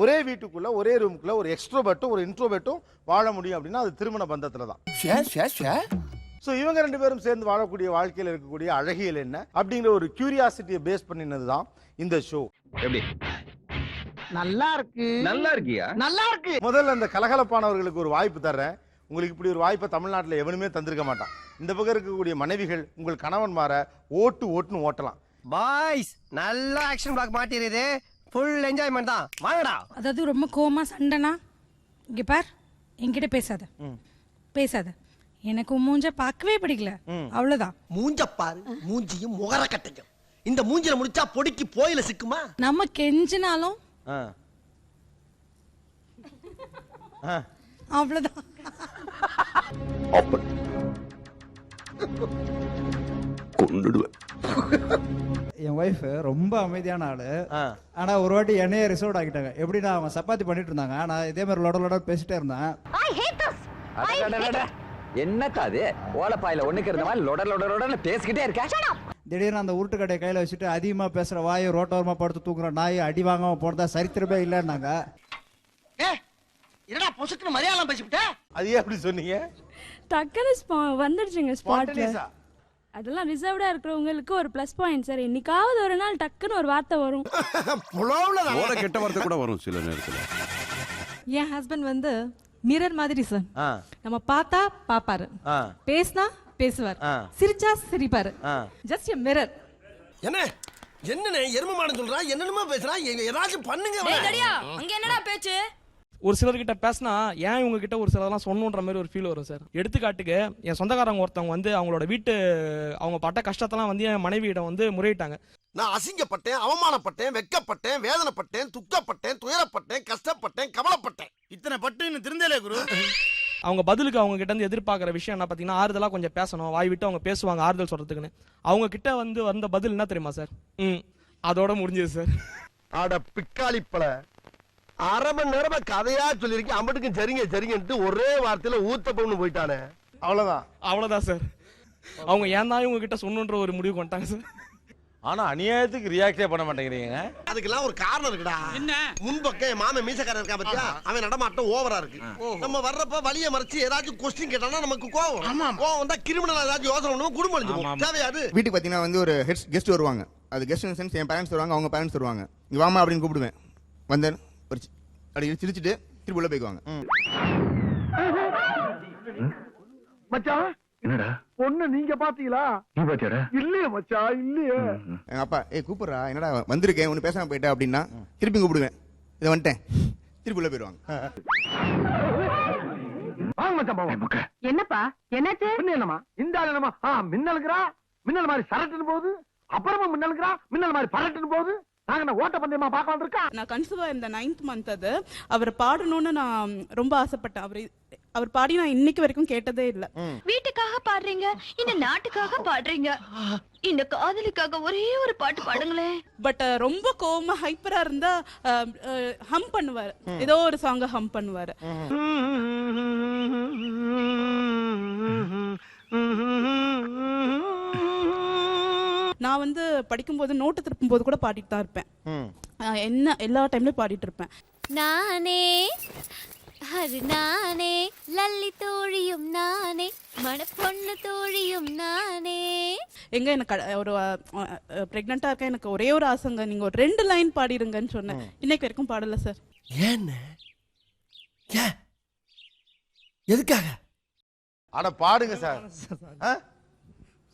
ஒரே வீட்டுக்குள்ள ஒரே ரூமுக்குள்ள ஒரு எக்ஸ்ட்ரோபர்ட்டும் ஒரு இன்ட்ரோபர்ட்டும் வாழ முடியும் அப்படின்னா அது திருமண பந்தத்துல தான் ஸோ இவங்க ரெண்டு பேரும் சேர்ந்து வாழக்கூடிய வாழ்க்கையில் இருக்கக்கூடிய அழகியல் என்ன? அப்படிங்கிற ஒரு கியூரியாசிட்டியை பேஸ் பண்ணினது தான் இந்த ஷோ எப்படி? நல்லா இருக்கு. நல்லா இருக்கியா? நல்லா இருக்கு. முதல்ல அந்த கலகலப்பானவர்களுக்கு ஒரு வாய்ப்பு தர்றேன். உங்களுக்கு இப்படி ஒரு வாய்ப்பை தமிழ்நாட்டில் எவனுமே தந்திருக்க மாட்டான். இந்த பக்கம் இருக்கக்கூடிய மனைவிகள் உங்கள் கணவன் மாற ஓட்டு ஓட்டுன்னு ஓட்டலாம். பாய்ஸ் நல்ல ஆக்ஷன் பிளாக் மாட்டிருது ஃபுல் என்ஜாய்மெண்ட் தான். வாங்கடா. அதாவது ரொம்ப கோமா சண்டைனா இங்க பார் என்கிட்ட பேசாத. பேசாத. எனக்கு மூஞ்ச பார்க்கவே பிடிக்கல. அவ்வளவுதான். மூஞ்ச பாரு மூஞ்சியும் முகர கட்டையும். இந்த மூஞ்சில முடிச்சா பொடிக்கு போயில சிக்குமா? நம்ம கெஞ்சினாலும் ஆ. ஆ. என் ஒய்ஃப் ரொம்ப அமைதியான ஆளு. ஆனா ஒரு வாட்டி என்னையே ரிசர்வ் ஆக்கிட்டாங்க. எப்படின்னா அவங்க சப்பாத்தி பண்ணிட்டு இருந்தாங்க? நான் இதே மாதிரி லொட லொட பேசிட்டே இருந்தேன். என்னக்கா அது? ஓலப்பாயில ஒண்ணுக்கு இருந்த மாதிரி லொட லொட லொடன்னு பேசிக்கிட்டே இருக்க? திடீர்னு அந்த உருட்டு கடையை கையில வச்சுட்டு அதிகமா பேசுற வாயை ரோட்டோரமா படுத்து தூக்குற நாய் அடி வாங்காம போனதா சரித்திரமே இல்லைன்னாங்க. ஏ என்னடா பொசுக்குன்னு மலையாளம் பேசிவிட்ட அது ஏன் அப்படி சொன்னீங்க? டக்குன்னு ஸ்பா- வந்துடுச்சுங்க ஸ்பாட்ல? அதெல்லாம் ரிசர்வ்டா இருக்கிறவங்களுக்கு ஒரு ப்ளஸ் பாயிண்ட் சார் என்னைக்காவது ஒரு நாள் டக்குன்னு ஒரு வார்த்தை வரும். ஓட கெட்ட வார்த்தை கூட வரும் சில நேரத்துல. என் ஹஸ்பண்ட் வந்து மிரர் மாதிரி சார். நம்ம பார்த்தா பாப்பாரு. பேசினா பேசுவார். சிரிச்சா சிரிப்பாரு. ஜஸ்ட் எ மிரர் என்ன? என்னண்ணே? எரும மாடு சொல்றா? என்னென்னமோ பேசுறா? ஏதாச்சும் பண்ணுங்க. அங்க என்னடா பேச்சு? ஒரு சிலர்கிட்ட பேசினா ஏன் இவங்க கிட்ட ஒரு சிலர்லாம் சொன்னன்ற மாதிரி ஒரு ஃபீல் வரும் சார். எடுத்துக்காட்டுக்கு என் சொந்தக்காரங்க ஒருத்தவங்க வந்து அவங்களோட வீட்டு அவங்க பட்ட கஷ்டத்தெல்லாம் வந்து என் மனைவியிடம் வந்து முறையிட்டாங்க. நான் அசிங்கப்பட்டேன் அவமானப்பட்டேன் வெக்கப்பட்டேன் வேதனைப்பட்டேன் துக்கப்பட்டேன் துயரப்பட்டேன் கஷ்டப்பட்டேன் கவலைப்பட்டேன். இத்தனை பட்டுன்னு திருந்தலே குரு. அவங்க பதிலுக்கு அவங்க கிட்ட இருந்து எதிர்பார்க்குற விஷயம் என்ன பார்த்தீங்கன்னா ஆறுதலாக கொஞ்சம் பேசணும் வாய் விட்டு அவங்க பேசுவாங்க ஆறுதல் சொல்றதுக்குன்னு. அவங்க கிட்ட வந்து வந்த பதில் என்ன தெரியுமா சார்? ம். அதோட முடிஞ்சது சார். அட பிக்காளிப்பல அரை மணி நேரமா கதையா சொல்லிருக்கேன் அம்பட்டுக்கும் சரிங்க சரிங்கன்ட்டு ஒரே வார்த்தையில ஊத்தப்பம்னு போயிட்டானே. அவ்வளவுதான். அவ்வளோதான் சார் அவங்க ஏன் தான் இவங்க கிட்ட சொன்னுன்ற ஒரு முடிவு கொண்டாங்க சார் ஆனா அநியாயத்துக்கு ரியாக்டே பண்ண மாட்டேங்கிறீங்க. அதுக்கெல்லாம் ஒரு காரணம் இருக்குடா. என்ன? முன்பக்கம் என் மாமன் மீசக்காரன் இருக்கா பத்தியா? அவன் நடமாட்டம் ஓவரா இருக்கு. நம்ம வர்றப்ப வழிய மறைச்சு ஏதாச்சும் கொஸ்டின் கேட்டானா நமக்கு கோவம். கோவம் வந்தா கிரிமினல் ஏதாச்சும் யோசனை பண்ணுவோம் குடும்பம் அழிஞ்சு போகும். தேவையாது. வீட்டுக்கு பார்த்தீங்கன்னா வந்து ஒரு ஹெட் கெஸ்ட் வருவாங்க. அது கெஸ்ட் சென்ஸ் என் பேரண்ட்ஸ் வருவாங்க அவங்க பேரண்ட்ஸ் வருவாங்க. இங்க வாமா அப்படின்னு கூப்பிடுவேன். வந்தேன். ஒரு சி- அப்படி சிரிச்சிட்டு திருப்பி உள்ள போய்க்குவாங்க. மச்சான் என்னடா? பொண்ணு நீங்க பாத்தீங்களா? நீ பாத்தியாடா? இல்லையே மச்சான் இல்லையே. எங்க அப்பா ஏ கூப்பிடுறா என்னடா வந்திருக்கேன் ஒன்று பேசாம போயிட்டேன் அப்படின்னா திருப்பி கூப்பிடுவேன். இதை வந்துட்டேன். திருப்பி உள்ள போயிடுவாங்க. வாங்க மச்சான் பாவம். என்னப்பா என்னாச்சு? பொண்ணு என்னமா இந்த ஆள் என்னமா ஆ மின்னலுக்குறா? மின்னல் மாதிரி சரட்டுன்னு போகுது. அப்புறமா மின்னலுக்குறா? மின்னல் மாதிரி பரட்டுன்னு போகுது. நாங்க ஓட்ட பந்தயமா நான் கன்சீவா இந்த நைன்த் மந்த் அது அவர் பாடணும்னு நான் ரொம்ப ஆசைப்பட்டேன் அவர் அவர் பாடி நான் இன்னைக்கு வரைக்கும் கேட்டதே இல்ல வீட்டுக்காக பாடுறீங்க இந்த நாட்டுக்காக பாடுறீங்க இந்த காதலிக்காக ஒரே ஒரு பாட்டு பாடுங்களேன் பட் ரொம்ப கோவமா ஹைப்பரா இருந்தா ஹம் பண்ணுவாரு ஏதோ ஒரு சாங்க ஹம் பண்ணுவாரு நான் வந்து படிக்கும்போது நோட்டு திருப்பும் போது கூட பாடிட்டு தான் இருப்பேன். என்ன எல்லா டைம்லயும் பாடிட்டு இருப்பேன். நானே அது நானே லல்லி தோழியும் நானே மணப்பொண்ணு தோழியும் நானே. எங்க எனக்கு ஒரு பிரெக்னண்டா இருக்க எனக்கு ஒரே ஒரு ஆசைங்க. நீங்க ஒரு ரெண்டு லைன் பாடிடுங்கன்னு சொன்னேன். இன்னைக்கு வரைக்கும் பாடல சார் ஏன்னு? ஏன்? எதுக்காக? அட பாடுங்க சார் ஆ?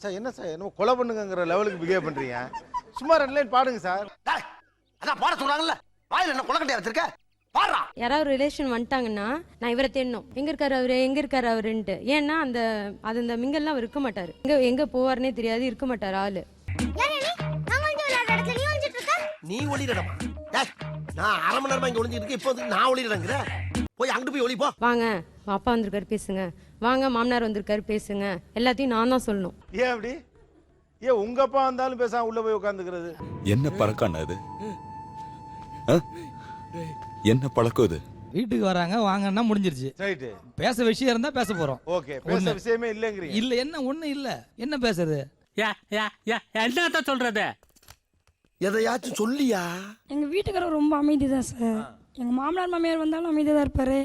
சார் என்ன சார்? என்ன கொலை பண்ணுங்கிற லெவலுக்கு பிஹேவ் பண்றீங்க. சும்மா ரெண்டு லைன் பாடுங்க சார். அதான் பாட சொல்றாங்கல்ல. வாயில என்ன குளக்கட்டையா வச்சிருக்க? பாடுறா. யாராவது ரிலேஷன் வந்துட்டாங்கன்னா நான் இவரை தேடணும். எங்க இருக்காரு அவரு? எங்க இருக்காரு அவருன்ட்டு. ஏன்னா அந்த அது அந்த மிங்கல்லாம் அவர் இருக்க மாட்டாரு. எங்க எங்க போவாருனே தெரியாது இருக்க மாட்டாரு ஆளு. நீ? ஒளிரடமா நான் அரை மணி நேரமா இங்க ஒளிஞ்சிட்டு இருக்கேன். இப்போ நான் ஒளிரடங்கிற போய் அங்கிட்டு போய் ஒளி போ. வாங்க அப்பா வந்திருக்காரு பேசுங்க. வாங்க மாமனார் வந்திருக்காரு பேசுங்க. எல்லாத்தையும் நான் தான் சொல்லணும். ஏன் அப்படி? ஏன் உங்க அப்பா வந்தாலும் பேசாம உள்ள போய் உட்காந்துக்கிறது என்ன பழக்கம் அது? என்ன பழக்கம் இது? வீட்டுக்கு வராங்க வாங்கன்னா முடிஞ்சிருச்சு. ரைட்டு. பேச விஷயம் இருந்தா பேச போறோம். ஓகே பேச ஒண்ணு. விஷயமே இல்லைங்கிறீங்க. இல்ல என்ன ஒண்ணு இல்ல. என்ன பேசுறது? என்னத்த சொல்றது? எதையாச்சும் சொல்லியா? எங்க வீட்டுக்காரர் ரொம்ப அமைதி தான் சார் எங்கள் மாமனார் மாமியார் வந்தாலும் அமைதியாக தான் இருப்பார்.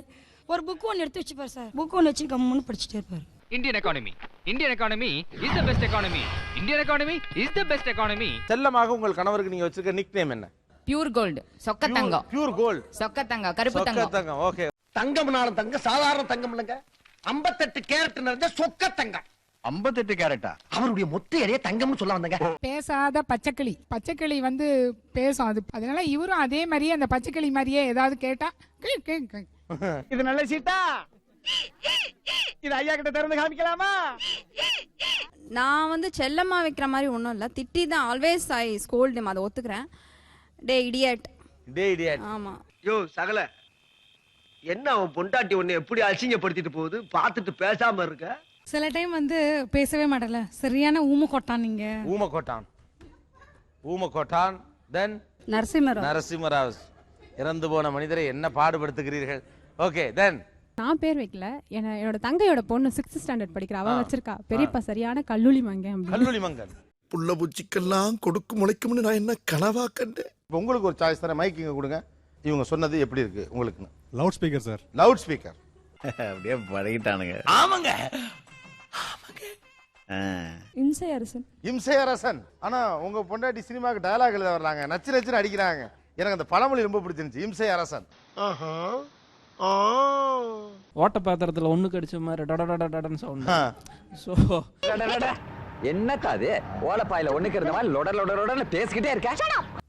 ஒரு புக்கு ஒன்று எடுத்து வச்சுப்பார் சார். புக்கு ஒன்று வச்சு கம்முன்னு படிச்சுட்டே இருப்பார். Indian economy Indian economy is the best economy Indian economy is the best economy செல்லமாக உங்கள் கணவருக்கு நீங்க வச்சிருக்க நிக் நேம் என்ன? பியூர் கோல்டு சொக்க தங்கம். பியூர் கோல்ட் சொக்க தங்கம் கருப்பு தங்கம். தங்கம் ஓகே தங்கம்னாலும் தங்க சாதாரண தங்கம் இல்லைங்க. ஐம்பத்தெட்டு கேரட் நிறைஞ்ச சொக்க தங்கம். ஐம்பத்தெட்டு கேரட்டா. அவருடைய மொத்த எடைய தங்கம்னு சொல்ல வந்தங்க. பேசாத பச்சைக்கிளி. பச்சைக்கிளி வந்து பேசும். அது அதனால இவரும் அதே மாதிரியே அந்த பச்சைக்கிளி மாதிரியே ஏதாவது கேட்டா இது நல்ல சீட்டா? இது ஐயா கிட்ட திறந்து காமிக்கலாமா? நான் வந்து செல்லம்மா வைக்கிற மாதிரி ஒன்றும் இல்லை. திட்டி தான் ஆல்வேஸ் ஐ ஸ்கோல்டு அதை ஒத்துக்கிறேன். டே இடியட் டே இடியட் ஆமாம் யோ சகல. என்ன அவன் பொண்டாட்டி உன்னை எப்படி அசிங்கப்படுத்திட்டு போகுது? பார்த்துட்டு பேசாம இருக்க. சில டைம் வந்து பேசவே மாட்டல சரியான ஊம கொட்டான் நீங்க. ஊமக்கோட்டான். ஊமக்கோட்டான் தென் நரசிம்மரம் நரசிம்மராவ். இறந்து போன மனிதரை என்ன பாடுபடுத்துகிறீர்கள்? ஓகே தென் நான் பேர் வைக்கல. என்ன என்னோட தங்கையோட பொண்ணு சிக்ஸ்த் ஸ்டாண்டர்ட் படிக்கிறா. அவ வச்சிருக்கா. பெரியப்பா சரியான கல்லூலி மங்க கல்லூரி மங்கன். புள்ள பூச்சிக்கெல்லாம் கொடுக்கு முளைக்கும்னு நான் என்ன கனவா கண்டேன்? இப்போ உங்களுக்கு ஒரு சாய்ஸ் தரேன். மைக் இங்க கொடுங்க. இவங்க சொன்னது எப்படி இருக்கு? உங்களுக்கு loud speaker sir loud speaker அப்படியே பழகிட்டானுங்க. ஆமாங்க. இன்சை அரசன். இம்சை அரசன். ஆனா உங்க பொண்டாட்டி சினிமாக்கு டயலாக் எழுத வர்றாங்க. நச்சு நச்சுன்னு அடிக்கிறாங்க. எனக்கு அந்த பழமொழி ரொம்ப பிடிச்சிருந்துச்சு. இம்சை அரசன். ஆஹா. ஆ. ஓட்ட பாத்திரத்துல ஒண்ணு கடிச்ச மாதிரி டடடடடன்னு சவுண்ட். ஸோ என்னக்கா அது? ஓலப்பாயில ஒண்ணுக்கு இருந்த மாதிரி லொட லொட லொடன்னு பேசிக்கிட்டே இருக்க.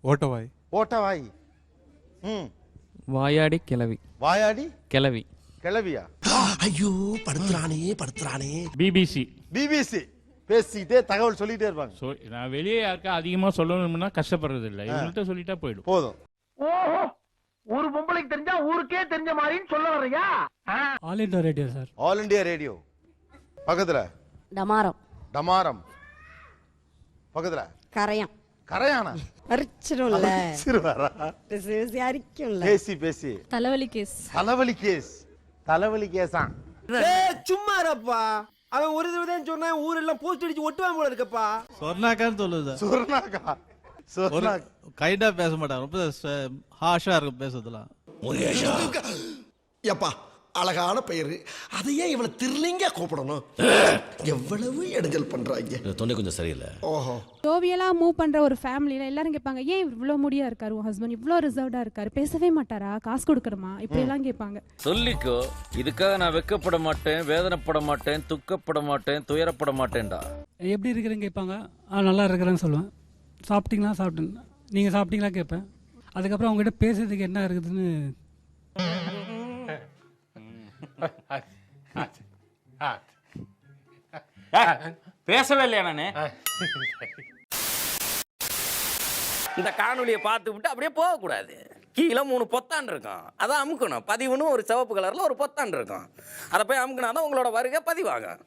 ஓட்டவாய். ஓட்டவாய். ம். வாயாடி கிளவி. வாயாடி? கிளவி. கிளவியா? ஐயோ படுத்துறானே படுத்துறானே. பிபிசி பிபிசி பேசிக்கிட்டே தகவல் சொல்லிட்டே இருப்பாங்க. நான் வெளியே யாருக்கா அதிகமா சொல்லணும்னா கஷ்டப்படுறது இல்லை இவங்கள்ட்ட சொல்லிட்டா போயிடும். போதும். ஓஹோ ஒரு பொம்பளைக்கு தெரிஞ்சா ஊருக்கே தெரிஞ்ச மாதிரின்னு சொல்ல வர்றியா? All India Radio sir. All India Radio. பக்கத்துல. டமாரம். டமாரம். பக்கத்துல. கரையான். கரையானா? பேசி பேசி தலைவலி கேஸ் தலைவலி கேஸ் தலைவலி கேஸா? சும்மா இருப்பா. அவன் ஒரு தடவை தான் சொன்னான் ஊரெல்லாம் போஸ்ட் அடிச்சு ஒட்டுவான் போல இருக்கப்பா. சொர்ணாக்கான்னு சொல்லுது. சுர்ணாக்கா? சுர்ணா கைண்டா பேச மாட்டாங்க ரொம்ப ஹாஷா இருக்கும் பேசுறதுலாம் எப்பா அழகான பெயரு. அதையே இவ்வளவு திருலிங்க கூப்பிடணும். எவ்வளவு இடைஞ்சல் பண்றாங்க. தொண்டை கொஞ்சம் சரியில்லை. ஓஹோ. ஜோவியலா மூவ் பண்ற ஒரு ஃபேமிலில எல்லாரும் கேட்பாங்க ஏன் இவ்வளோ முடியா இருக்காரு உன் ஹஸ்பண்ட் இவ்வளோ ரிசர்வ்டா இருக்காரு பேசவே மாட்டாரா? காசு கொடுக்கணுமா? இப்படி எல்லாம் கேட்பாங்க. சொல்லிக்கோ இதுக்காக நான் வெக்கப்பட மாட்டேன் வேதனைப்பட மாட்டேன் துக்கப்பட மாட்டேன் துயரப்பட மாட்டேன்டா. எப்படி இருக்கிறேன்னு கேட்பாங்க ஆ நல்லா இருக்கிறேன்னு சொல்லுவேன். சாப்பிட்டீங்களா சாப்பிட்டேன். நீங்கள் சாப்பிட்டீங்களா கேட்பேன். அதுக்கப்புறம் அவங்ககிட்ட பேசுறதுக்கு என்ன இருக்குதுன்னு பேசவே இல்லையா நானு இந்த காணொலியை பார்த்து விட்டு அப்படியே போகக்கூடாது. கீழே மூணு பொத்தான் இருக்கும். அதை அமுக்கணும். பதிவுன்னு ஒரு சிவப்பு கலர்ல ஒரு பொத்தான் இருக்கும். அதை போய் அமுக்கினா தான் உங்களோட வருகை பதிவாகும்.